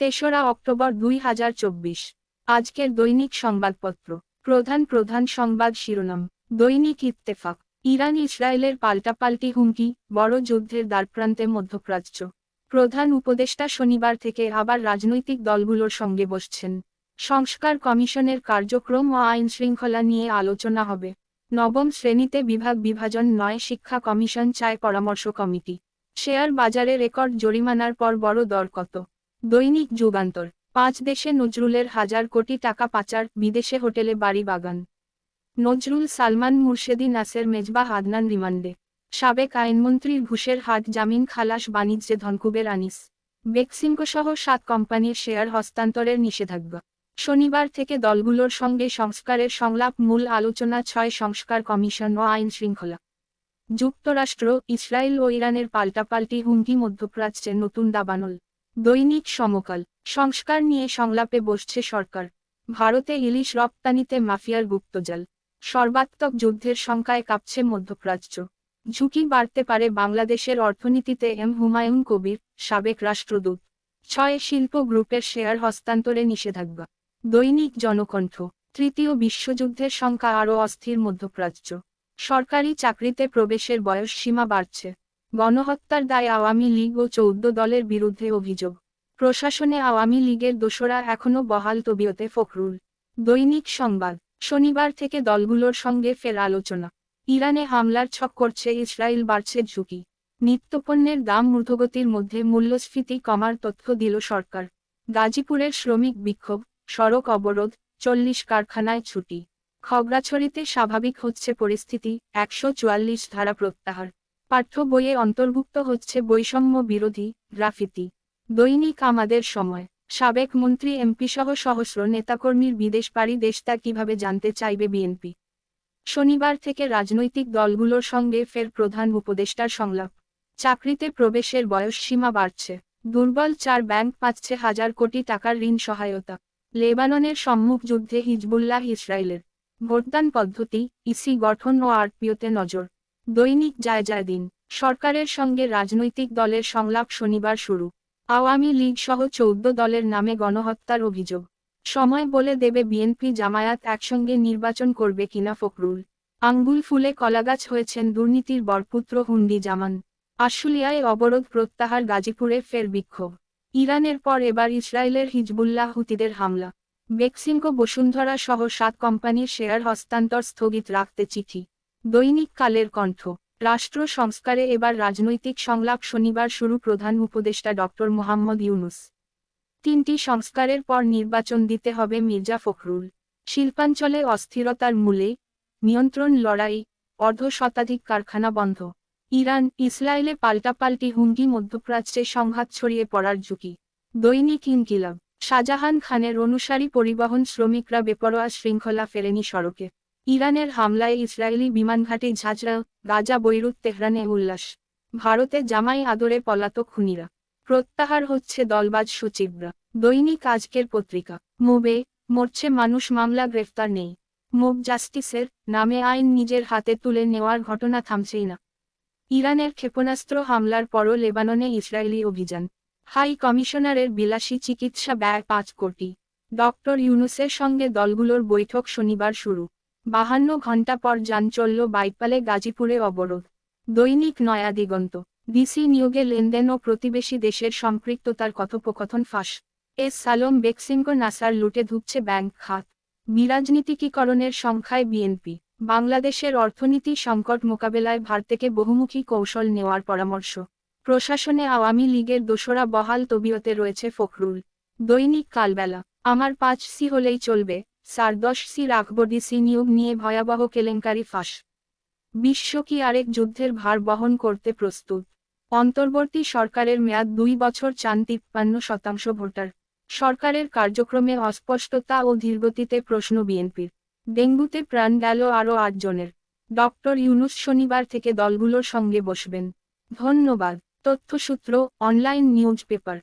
তেসরা অক্টোবর দুই হাজার চব্বিশ। আজকের দৈনিক সংবাদপত্র। প্রধান প্রধান সংবাদ শিরোনাম। দৈনিক ইত্তেফাক। ইরান ইসরায়েলের পাল্টাপাল্টি হুমকি, বড় যুদ্ধের দ্বারপ্রান্তে মধ্যপ্রাচ্য। প্রধান উপদেষ্টা শনিবার থেকে আবার রাজনৈতিক দলগুলোর সঙ্গে বসছেন। সংস্কার কমিশনের কার্যক্রম ও আইন শৃঙ্খলা নিয়ে আলোচনা হবে। নবম শ্রেণীতে বিভাগ বিভাজন নয় শিক্ষা কমিশন চায় পরামর্শ কমিটি। শেয়ার বাজারে রেকর্ড জরিমানার পর বড় দর কত দৈনিক যুগান্তর, পাঁচ দেশে নজরুলের হাজার কোটি টাকা পাচার, বিদেশে হোটেলে বাড়ি বাগান। নজরুল সালমান মুর্শেদি নাসের মেজবাহ হাদনান রিমান্ডে। সাবেক আইনমন্ত্রীর ঘুষের হাট জামিন, খালাস, বাণিজ্যে ধনকুবের আনিস। বেক্সিমকো সহ সাত কোম্পানির শেয়ার হস্তান্তরের নিষেধাজ্ঞা। শনিবার থেকে দলগুলোর সঙ্গে সংস্কারের সংলাপ, মূল আলোচনা, ছয় সংস্কার কমিশন ও আইন শৃঙ্খলা। যুক্তরাষ্ট্র, ইসরায়েল ও ইরানের পাল্টাপাল্টি হুমকি, মধ্যপ্রাচ্যে নতুন দাবানল। দৈনিক সমকাল, সংস্কার নিয়ে সংলাপে বসছে সরকার। ভারতে ইলিশ রপ্তানিতে মাফিয়ার গুপ্তজাল সর্বাত্মক যুদ্ধের সংখ্যায় কাঁপছে মধ্যপ্রাচ্য। ঝুঁকি বাড়তে পারে বাংলাদেশের অর্থনীতিতে এম হুমায়ুন কবির, সাবেক রাষ্ট্রদূত। ছয় শিল্প গ্রুপের শেয়ার হস্তান্তরে নিষেধাজ্ঞা। দৈনিক জনকণ্ঠ, তৃতীয় বিশ্বযুদ্ধের সংখ্যা আরও অস্থির মধ্যপ্রাচ্য। সরকারি চাকরিতে প্রবেশের বয়স সীমা বাড়ছে। গণহত্যার দায় আওয়ামী লীগ ও চৌদ্দ দলের বিরুদ্ধে অভিযোগ। প্রশাসনে আওয়ামী লীগের দোসরা এখনও বহাল তবিয়তে ফখরুল। দৈনিক সংবাদ, শনিবার থেকে দলগুলোর সঙ্গে ফের আলোচনা। ইরানে হামলার ছক করছে ইসরায়েল, বাড়ছে ঝুঁকি। নিত্যপণ্যের দাম ঊর্ধ্বগতির মধ্যে মূল্যস্ফীতি কমার তথ্য দিল সরকার। গাজীপুরের শ্রমিক বিক্ষোভ, সড়ক অবরোধ, চল্লিশ কারখানায় ছুটি। খগড়াছড়িতে স্বাভাবিক হচ্ছে পরিস্থিতি, একশো চুয়াল্লিশ ধারা প্রত্যাহার। পাঠ্য বইয়ে অন্তর্ভুক্ত হচ্ছে বৈষম্য বিরোধী গ্রাফিতি। দৈনিক আমাদের সময়। সাবেক মন্ত্রী এমপি সহ সহস্র নেতাকর্মীর বিদেশ পাড়ি দেশ তা কীভাবে জানতে চাইবে বিএনপি? শনিবার থেকে রাজনৈতিক দলগুলোর সঙ্গে ফের প্রধান উপদেষ্টার সংলাপ। চাকরিতে প্রবেশের বয়স সীমা বাড়ছে। দুর্বল চার ব্যাংক পাচ্ছে হাজার কোটি টাকার ঋণ সহায়তা। লেবাননের সম্মুখ যুদ্ধে হিজবুল্লাহ ইসরায়েলের ভোটদান পদ্ধতি, ইসি গঠন ও আরপিওতে নজর। দৈনিক যায় যায় দিন সরকারের সঙ্গে রাজনৈতিক দলের সংলাপ শনিবার শুরু। আওয়ামী লীগ সহ চৌদ্দ দলের নামে গণহত্যার অভিযোগ। সময় বলে দেবে বিএনপি জামায়াত একসঙ্গে নির্বাচন করবে কিনা ফখরুল। আঙ্গুল ফুলে কলাগাছ হয়েছেন দুর্নীতির বরপুত্র হুন্ডি জামান। আশুলিয়ায় অবরোধ প্রত্যাহার গাজীপুরে ফের বিক্ষোভ। ইরানের পর এবার ইসরায়েলের হিজবুল্লাহ হুতিদের হামলা। বেক্সিমকো বসুন্ধরা সহ সাত কোম্পানির শেয়ার হস্তান্তর স্থগিত রাখতে চিঠি। দৈনিক কালের কণ্ঠ। রাষ্ট্র সংস্কারে এবার রাজনৈতিক সংলাপ শনিবার শুরু প্রধান উপদেষ্টা ডক্টর মোহাম্মদ ইউনুস। তিনটি সংস্কারের পর নির্বাচন দিতে হবে মির্জা ফখরুল। শিল্পাঞ্চলে অস্থিরতার মূলে নিয়ন্ত্রণ লড়াই, অর্ধ শতাধিক কারখানা বন্ধ। ইরান, ইসরায়েলে পাল্টাপাল্টি হুমকি মধ্যপ্রাচ্যে সংঘাত ছড়িয়ে পড়ার ঝুঁকি। দৈনিক ইনকিলাব। শাহজাহান খানের অনুসারী পরিবহন শ্রমিকরা বেপরোয়া শৃঙ্খলা ফেরেনি সড়কে। ইরানের হামলায় ইসরায়েলি বিমানঘাটি ঝাঁঝরা, গাজা, বৈরুত, তেহরানে উল্লাস। ভারতে জামাই আদরে পলাতক খুনিরা। প্রত্যাহার হচ্ছে দলবাজ সচিবরা দৈনিক আজকের পত্রিকা। মুবে, মরছে মানুষ, মামলা, গ্রেফতার নেই। মুভ জাস্টিসের নামে আইন নিজের হাতে তুলে নেওয়ার ঘটনা থামছেই না। ইরানের ক্ষেপণাস্ত্র হামলার পরও লেবাননে ইসরায়েলি অভিযান। হাই কমিশনারের বিলাসী চিকিৎসা ব্যয় পাঁচ কোটি। ডক্টর ইউনুসের সঙ্গে দলগুলোর বৈঠক শনিবার শুরু। বাহান্ন ঘণ্টা পর যান চলল বাইপালে গাজীপুরে অবরোধ। দৈনিক নয়া দিগন্ত ডিসি নিয়োগে লেনদেন ও প্রতিবেশী দেশের সম্পৃক্ততার কথোপকথন ফাঁস। এস সালম বেক্সিমকো নাসার লুটে ধুকছে ব্যাংক খাত। বিরাজনীতিকীকরণের সংখ্যায় বিএনপি। বাংলাদেশের অর্থনীতি সংকট মোকাবেলায় ভারতকে বহুমুখী কৌশল নেওয়ার পরামর্শ। প্রশাসনে আওয়ামী লীগের দোসরা বহাল তবিয়তে রয়েছে ফখরুল। দৈনিক কালবেলা, আমার পাঁচ সি হলেই চলবে সার দশ সি রাখব ডিসি নিয়োগ নিয়ে ভয়াবহ কেলেঙ্কারি ফাঁস। বিশ্ব কি আরেক যুদ্ধের ভার বহন করতে প্রস্তুত? অন্তর্বর্তী সরকারের মেয়াদ দুই বছর চান তিপ্পান্ন শতাংশ ভোটার। সরকারের কার্যক্রমে অস্পষ্টতা ও ধীরগতিতে প্রশ্ন বিএনপির। ডেঙ্গুতে প্রাণ গেল আরও আটজনের ডক্টর ইউনুস শনিবার থেকে দলগুলোর সঙ্গে বসবেন। ধন্যবাদ। তথ্যসূত্র, অনলাইন নিউজ পেপার।